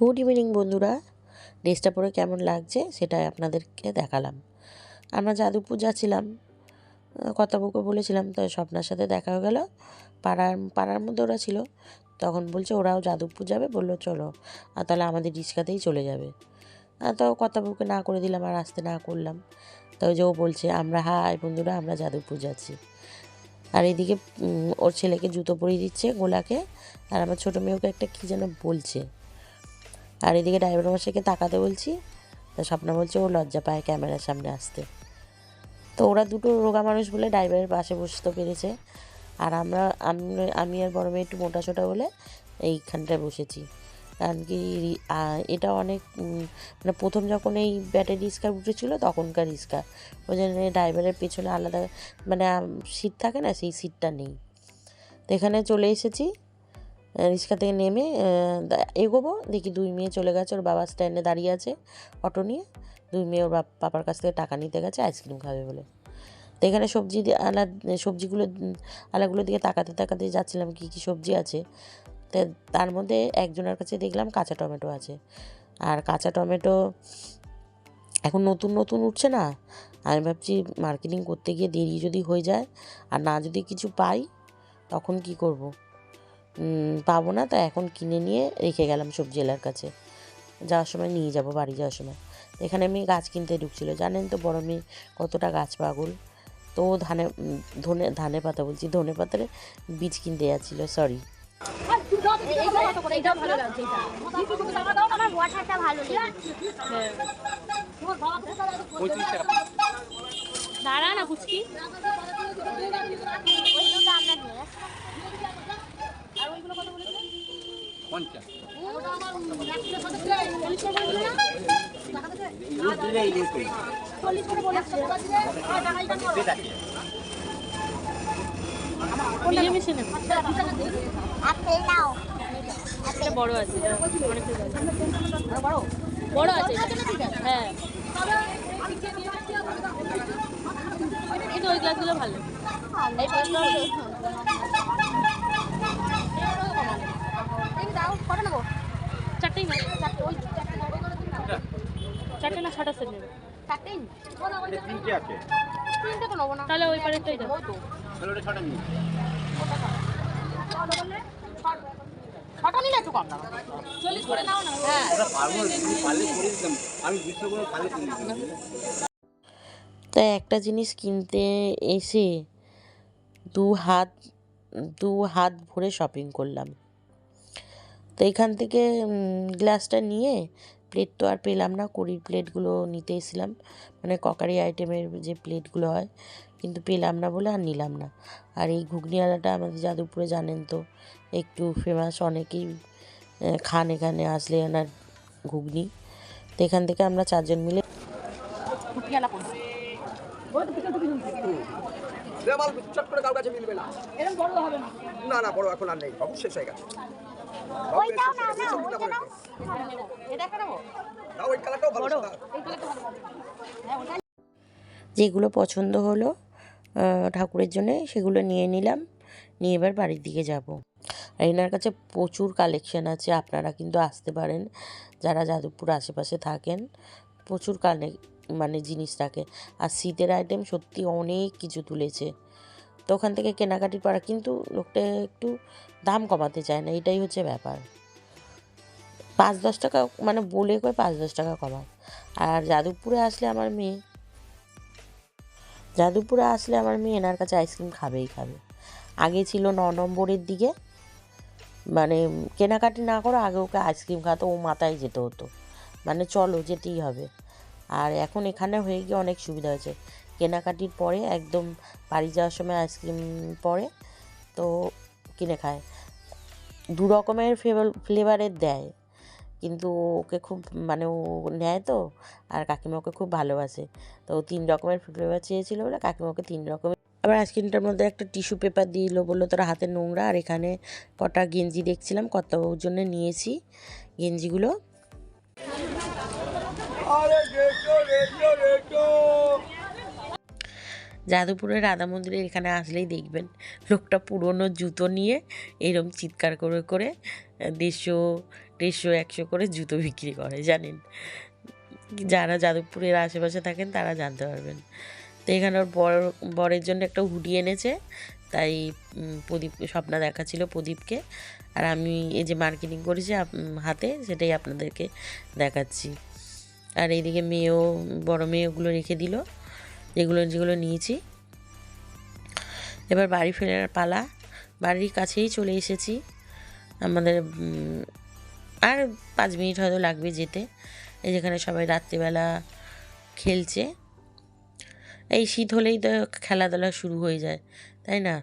Good evening বন্ধুরা। ড্রেসটা পরে কেমন লাগছে সেটাই আপনাদেরকে দেখালাম। আমরা যাদবপুর যাচ্ছিলাম কথা বউকে বলেছিলাম তো স্বপ্নার সাথে দেখা হয়ে গেল। পাড়ার পাড়ার মধ্যে ওরা ছিল। তখন বলছে, ওরাও যাদবপুর যাবে? বলল, চলো। আর তাহলে আমাদের রিক্সাতেই চলে যাবে। আর তো কথা বউকে না করে দিলাম, আর আসতে না করলাম। তো যে ও বলছে, আমরা, হাই বন্ধুরা, আমরা যাদবপুর যাচ্ছি। আর এদিকে ওর ছেলেকে জুতো পরিয়ে দিচ্ছে গোলাকে। আর আমার ছোটো মেয়েকে একটা কী যেন বলছে। আর এদিকে ড্রাইভার মশাইকে তাকাতে বলছি, তা স্বপ্না বলছে, ও লজ্জা পায় ক্যামেরার সামনে আসতে। তো ওরা দুটো রোগা মানুষ বলে ড্রাইভারের পাশে বসতে পেরেছে। আর আমরা আমি- আর বড় মেয়ে একটু মোটা সোটা বলে এইখানটায় বসেছি। কারণ কি এটা অনেক মানে প্রথম যখন এই ব্যাটারি রিক্সা উঠেছিল, তখনকার রিক্সা। ওই জন্য ড্রাইভারের পেছনে আলাদা মানে সিট থাকে না, সেই সিটটা নেই। তো এখানে চলে এসেছি। রিক্সা থেকে নেমে এগোবো, দেখি দুই মেয়ে চলে গেছে, ওর বাবা স্ট্যান্ডে দাঁড়িয়ে আছে অটো নিয়ে। দুই মেয়ে ওর বাপ পাপার কাছ থেকে টাকা নিতে গেছে আইসক্রিম খাবে বলে। তো এখানে সবজি আলা সবজিগুলো, আলাগুলোর দিকে তাকাতে তাকাতে যাচ্ছিলাম কী কী সবজি আছে। তো তার মধ্যে একজনের কাছে দেখলাম কাঁচা টমেটো আছে। আর কাঁচা টমেটো এখন নতুন নতুন উঠছে না। আমি ভাবছি মার্কেটিং করতে গিয়ে দেরি যদি হয়ে যায়, আর না যদি কিছু পাই, তখন কি করব? পাবো না তো এখন কিনে নিয়ে রেখে গেলাম সবজিওয়ালার কাছে। যাওয়ার সময় নিয়ে যাব বাড়ি যাওয়ার সময়। এখানে আমি গাছ কিনতে ঢুকছিল জানেন তো বড় মেয়ে কতটা গাছ পাগল। তো ধানে ধনে ধানে পাতা বলছি ধনে পাতার বীজ কিনতে যাচ্ছিল সরি এইটা ভালো লাগছে এইটা আমার ওয়াটারটা ভালো লেগেছে দাঁড়া না কুচকি ওই দুটো আমরা নিয়ে আসি। পঞ্চাশ। বড় আছে এটা। বড় বড় আছে। হ্যাঁ কিন্তু ওই গ্লাসগুলো ভালো। এই চারটে না ছটা সেট নেবে তিনটে আছে। তিনটে তো নেব না। তাহলে ওই পারেরটাই দাও। তাহলে ওটা ছটা নিন ছটা নিলে একটু কম দাও। চল্লিশ করে নাও না। হ্যাঁ। আমি বিশ্বগুলো একটা জিনিস কিনতে এসে দু হাত দু হাত ভরে শপিং করলাম। তো এখান থেকে গ্লাসটা নিয়ে প্লেট তো আর পেলাম না কুড়ির প্লেটগুলো নিতে এসেছিলাম। মানে ককারি আইটেমের যে প্লেটগুলো হয় কিন্তু পেলাম না বলে আর নিলাম না। আর এই ঘুগনিওয়ালাটা আমাদের যাদবপুরে জানেন তো একটু ফেমাস অনেকেই খান এখানে আসলে ওনার ঘুগনি। তো এখান থেকে আমরা চারজন মিলে দেওয়াল চট করে কারও কাছে মিলবে না এরকম বড় হবে না। না না বড় এখন আর নেই সব শেষ হয়ে গেছে হয়ে হ্যাঁ যেগুলো পছন্দ হলো ঠাকুরের জন্যে সেগুলো নিয়ে নিলাম। নিয়ে এবার বাড়ির দিকে যাব। আর এনার কাছে প্রচুর কালেকশন আছে আপনারা কিন্তু আসতে পারেন। যারা যাদবপুর আশেপাশে থাকেন প্রচুর কালে মানে জিনিস থাকে। আর শীতের আইটেম সত্যি অনেক কিছু তুলেছে। তো ওখান থেকে কেনাকাটির পারা কিন্তু লোকটা একটু দাম কমাতে চায় না এটাই হচ্ছে ব্যাপার। পাঁচ দশ টাকা মানে বলে কয় পাঁচ দশ টাকা কমায় আর যাদবপুরে আসলে আমার মেয়ে, যাদবপুরে আসলে আমার মেয়ে এনার কাছে আইসক্রিম খাবেই খাবে। আগে ছিল ন নম্বরের দিকে মানে কেনাকাটি না করে আগে ওকে আইসক্রিম খাতো ও মাথায় যেতে হতো। মানে চলো যেতেই হবে। আর এখন এখানে হয়ে গিয়ে অনেক সুবিধা হয়েছে। কেনাকাটির পরে, একদম বাড়ি যাওয়ার সময় আইসক্রিম পরে তো কিনে খায়। দু রকমের ফ্লেভার ফ্লেভারের দেয়। কিন্তু ওকে খুব মানে ও নেয় তো আর কাকিমা ওকে খুব ভালোবাসে। তো তিন রকমের ফ্লেভার চেয়েছিল বলে কাকিমা ওকে তিন রকমের। আবার আইসক্রিমটার মধ্যে একটা টিস্যু পেপার দিয়ে দিল বলল তোরা হাতে নোংরা আর এখানে কটা গেঞ্জি দেখছিলাম কত জন্য নিয়েছি গেঞ্জিগুলো। যাদবপুরের রাধা মন্দিরের এখানে আসলেই দেখবেন লোকটা পুরনো জুতো নিয়ে এরম চিৎকার করে করে দেড়শো দেড়শো, একশো করে জুতো বিক্রি করে, জানেন? যারা যাদবপুরের আশেপাশে থাকেন তারা জানতে পারবেন। তো এখানে ওর বর, বরের জন্য একটা হুডি এনেছে, তাই প্রদীপ, স্বপ্না দেখাচ্ছিল প্রদীপকে। আর আমি এই যে মার্কেটিং করেছি হাতে, সেটাই আপনাদেরকে দেখাচ্ছি। আর এইদিকে মেয়েও, বড় মেয়েগুলো রেখে দিল যেগুলো যেগুলো নিয়েছি। এবার বাড়ি ফেরার পালা, বাড়ির কাছেই চলে এসেছি। আমাদের আর পাঁচ মিনিট হয়তো লাগবে যেতে। এই যেখানে সবাই রাত্রিবেলা খেলছে। এই শীত হলেই তো খেলাধুলা শুরু হয়ে যায়, তাই না?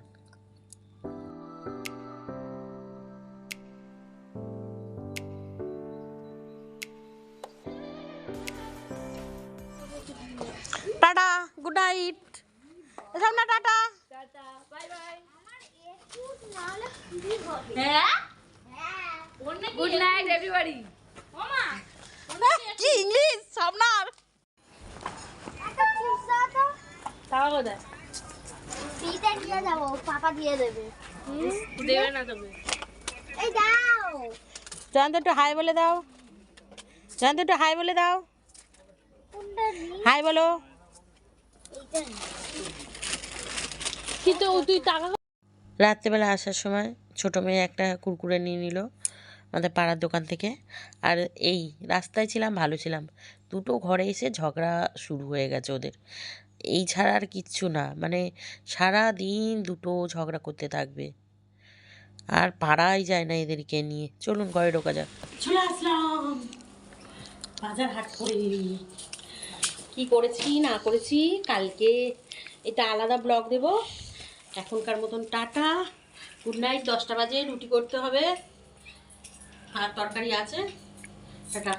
টাটা গুড নাইট না, টাটা। গুড নাইট এভরিবডি কি ইংলিশ? সামনার। কোথায় ফ্রিতে দিয়ে যাব পাপা দিয়ে দেবে। দেবে না তবে। এই দাও। জয়ন্ত একটু হাই বলে দাও। জয়ন্ত একটু হাই বলে দাও। হাই বলো। কিন্তু তুই টাকা রাত্রেবেলা আসার সময় ছোটো মেয়ে একটা কুরকুরে নিয়ে নিল। আমাদের পাড়ার দোকান থেকে। আর এই, রাস্তায় ছিলাম, ভালো ছিলাম। দুটো ঘরে এসে ঝগড়া শুরু হয়ে গেছে ওদের। এই ছাড়া আর কিচ্ছু না। মানে সারা দিন দুটো ঝগড়া করতে থাকবে। আর পাড়াই যায় না এদেরকে নিয়ে। চলুন, ঘরে ঢোকা যাক। চলে আসলাম। বাজার হাট করে। কি করেছি, না করেছি, কালকে এটা আলাদা ব্লগ দেব। এখনকার মতন টাটা। গুড নাইট, দশটা বাজে, রুটি করতে হবে। আর তরকারি আছে টাটা